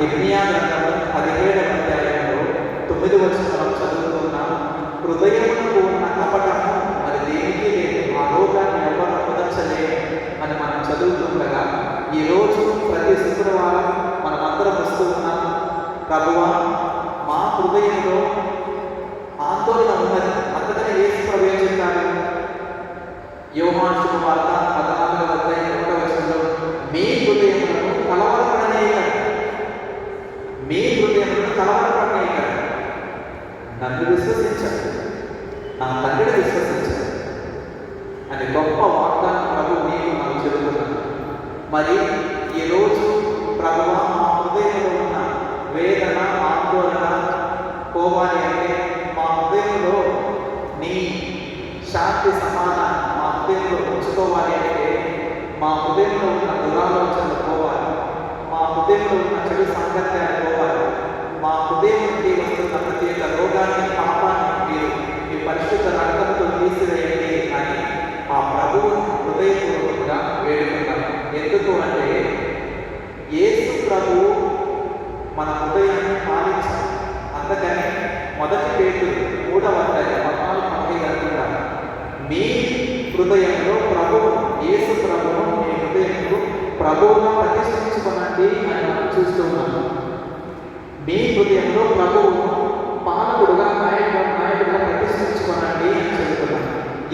యజ్ఞా గ్రంథము పదిహేడవ అధ్యాయంలో తొమ్మిది వచ్చిన మనం చదువుతున్నాం హృదయమునకు ఉన్న కపటము మరి దేనికి లేదు? ఆ లోకాన్ని ఎవరు కుదర్చలేదు అని మనం చదువుతుండగా ఈరోజు ప్రతి శుక్రవారం మనం అందరం వస్తూ ఉన్నాం ప్రభువా మా హృదయంలో ఆందోళన ఉన్నది. నా తండ్రిని విశ్వసించాను అని గొప్ప వాగ్దానం ప్రభు నేను మనం చెబుతున్నాను మరి ఈరోజు ప్రభు మా హృదయంలో ఉన్న వేదన ఆందోళన పోవాలి అంటే మా హృదయంలో నీ శాంతి సమాధానం మా హృదయంలో ఉంచుకోవాలి అంటే మా హృదయంలో ఉన్న దురాలోచనలు పోవాలి. మా హృదయంలో ఉన్న చెడు సాంగత్యాలు పోవాలి. మా హృదయం నుండి వస్తున్న ప్రతి ఒక్క రోగాన్ని పాపాన్ని మీరు మీ పరిశుద్ధ రక్తంతో తీసివేయండి అని ఆ ప్రభువు హృదయపూర్వకంగా వేడుకున్నాను ఎందుకు అంటే యేసు ప్రభువు మన హృదయాన్ని పాలించాలి అందుకని మొదటి పేరు మూడవ అధ్యాయం పద్నాలుగు పదహైదు అంటున్నారు మీ హృదయంలో ప్రభువు యేసు ప్రభువు మీ హృదయంలో ప్రభువుగా ప్రతిష్ఠించుకోనండి అని మనం చూస్తూ ఉన్నాము మీ హృదయంలో ప్రభువును పాలకుడుగా నాయకుడు నాయకుడుగా ప్రతిష్ఠించుకోనండి అని చెబుతున్నాం.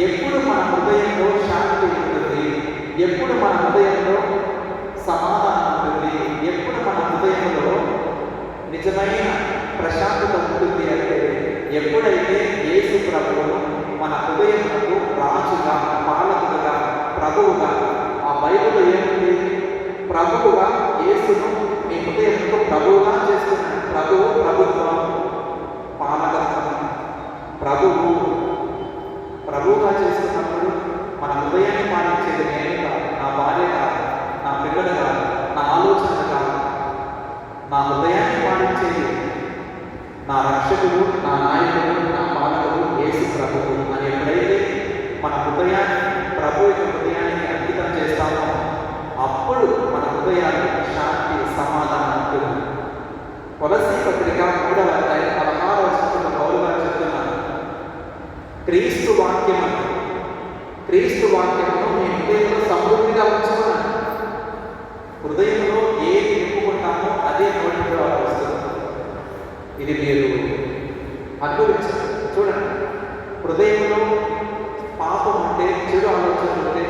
ఎప్పుడు మన హృదయం శాంతి ఉంటుంది ఎప్పుడు మన హృదయంలో సమాధానం ఉంటుంది ఎప్పుడు మన హృదయంలో నిజమైన ప్రశాంతత ఉంటుంది అంటే ఎప్పుడైతే యేసు ప్రభువును మన హృదయములకు రాజుగా పాలకుడుగా ప్రభువుగా ఆ బైబిల్ ఏముంది? ప్రభువుగా యేసును మీ హృదయంలో ప్రభువుగా చేస్తున్నాడు ప్రభువు ప్రభుత్వం పాలకత్వం ప్రభువు ప్రభువుగా చేస్తున్నప్పుడు మన హృదయాన్ని పాలించేది నేను కాదు నా భార్య కాదు నా పిల్లలు కాదు నా ఆలోచన కాదు నా హృదయాన్ని పాలించేది నా రక్షకుడు నా నాయకుడు నా పాలకుడు యేసు ప్రభువు. అని ఎప్పుడైతే మన హృదయాన్ని ప్రభు యొక్క హృదయాన్ని అంకితం చేస్తామో అప్పుడు మన హృదయాన్ని శాంతి సమాధానం ఉంటుంది. కొలసి పత్రిక మూడవ అధ్యాయం పదహారవ వచనంలో పౌలు గారు చెప్తున్నారు. క్రీస్తు వాక్యము క్రీస్తు వాక్యమును మీ హృదయంలో సమృద్ధిగా ఉంచుకున్నాను. హృదయం ఏది నింపుకుంటామో అదే నోటి ద్వారా వస్తుంది ఇది మీరు అనుభవించాలి చూడండి. హృదయంలో పాపం ఉంటే చెడు ఆలోచన ఉంటే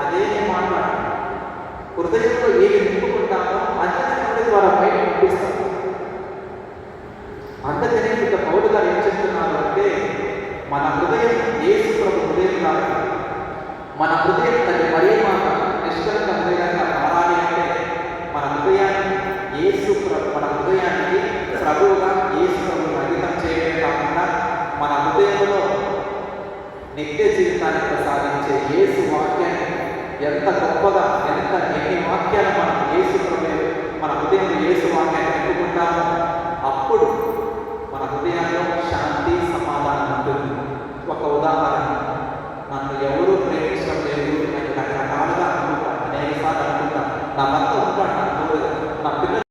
అదే నేను హృదయంలో ఏమి నింపుకుంటామో అదే నోటి ద్వారా బయట పంపిస్తాం. అందుకనే ఇక పౌరు గారు ఏం చెప్తున్నారు అంటే మన హృదయం ఏ ప్రభు హృదయం కాదు. మన హృదయం తల్లి మరే మాట నిష్కలంక హృదయంగా మారాలి అంటే మన హృదయాన్ని ఏసు ప్రభు మన హృదయానికి ప్రభువుగా ఏసు ప్రభువుని అంకితం చేయడమే కాకుండా మన హృదయంలో నిత్య జీవితాన్ని ప్రసాదించే యేసు వాక్యాన్ని ఎంత గొప్పగా ఎంత ఎన్ని వాక్యాలు మనం యేసు మన హృదయంలో యేసు వాక్యాన్ని పెట్టుకుంటామో